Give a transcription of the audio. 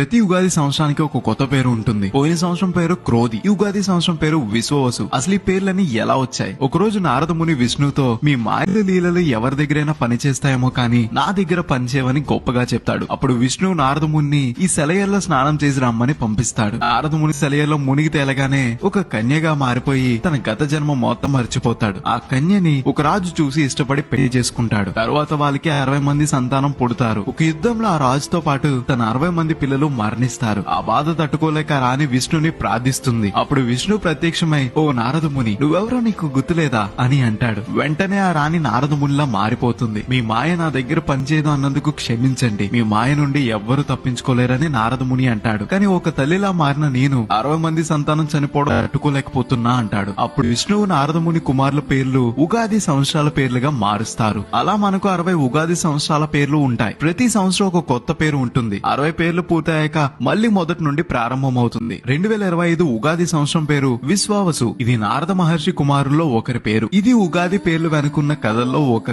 ప్రతి ఉగాది సంవత్సరానికి ఒక కొత్త పేరు ఉంటుంది. పోయిన సంవత్సరం పేరు క్రోధి ఈ ఉగాది సంవత్సరం పేరు విశ్వవసు. అసలు ఈ పేర్లన్నీ ఎలా వచ్చాయి? ఒక రోజు నారద ముని విష్ణుతో మీ మారిన లీలలు ఎవరి దగ్గరైనా పని చేస్తాయేమో కానీ నా దగ్గర పనిచేయవని గొప్పగా చెప్తాడు. అప్పుడు విష్ణు నారద ముని ఈ సెలయర్లో స్నానం చేసి రమ్మని పంపిస్తాడు. నారద ముని సెలయర్లో మునిగి తేలగానే ఒక కన్యగా మారిపోయి తన గత జన్మ మొత్తం మర్చిపోతాడు. ఆ కన్యని ఒక రాజు చూసి ఇష్టపడి పెళ్ళి చేసుకుంటాడు. తర్వాత వాళ్ళకి అరవై మంది సంతానం పుడతారు. ఒక యుద్ధంలో ఆ రాజుతో పాటు తన అరవై మంది పిల్లలు మరణిస్తారు. ఆ బాధ తట్టుకోలేక రాణి విష్ణుని ప్రార్థిస్తుంది. అప్పుడు విష్ణు ప్రత్యక్షమై ఓ నారదముని నువ్వెవరో నీకు గుర్తులేదా? అని అంటాడు. వెంటనే ఆ రాణి నారదమునిలా మారిపోతుంది. మీ మాయ నా దగ్గర పనిచేయదు అన్నందుకు క్షమించండి. మీ మాయ నుండి ఎవ్వరూ తప్పించుకోలేరని నారదముని అంటాడు. కానీ ఒక తల్లిలా మారిన నేను అరవై మంది సంతానం చనిపోవడం తట్టుకోలేకపోతున్నా అంటాడు. అప్పుడు విష్ణువు నారదముని కుమారుల పేర్లు ఉగాది సంవత్సరాల పేర్లుగా మారుస్తారు. అలా మనకు అరవై ఉగాది సంవత్సరాల పేర్లు ఉంటాయి. ప్రతి సంవత్సరం ఒక కొత్త పేరు ఉంటుంది. అరవై పేర్లు పూర్తయ్యాక మళ్ళీ మొదటి నుండి ప్రారంభమవుతుంది. రెండు వేల ఇరవై ఐదు ఉగాది సంవత్సరం పేరు విశ్వావసు. ఇది నారద మహర్షి కుమారుల్లో ఒకరి పేరు. ఇది ఉగాది పేర్లు వెనుకున్న కథల్లో ఒక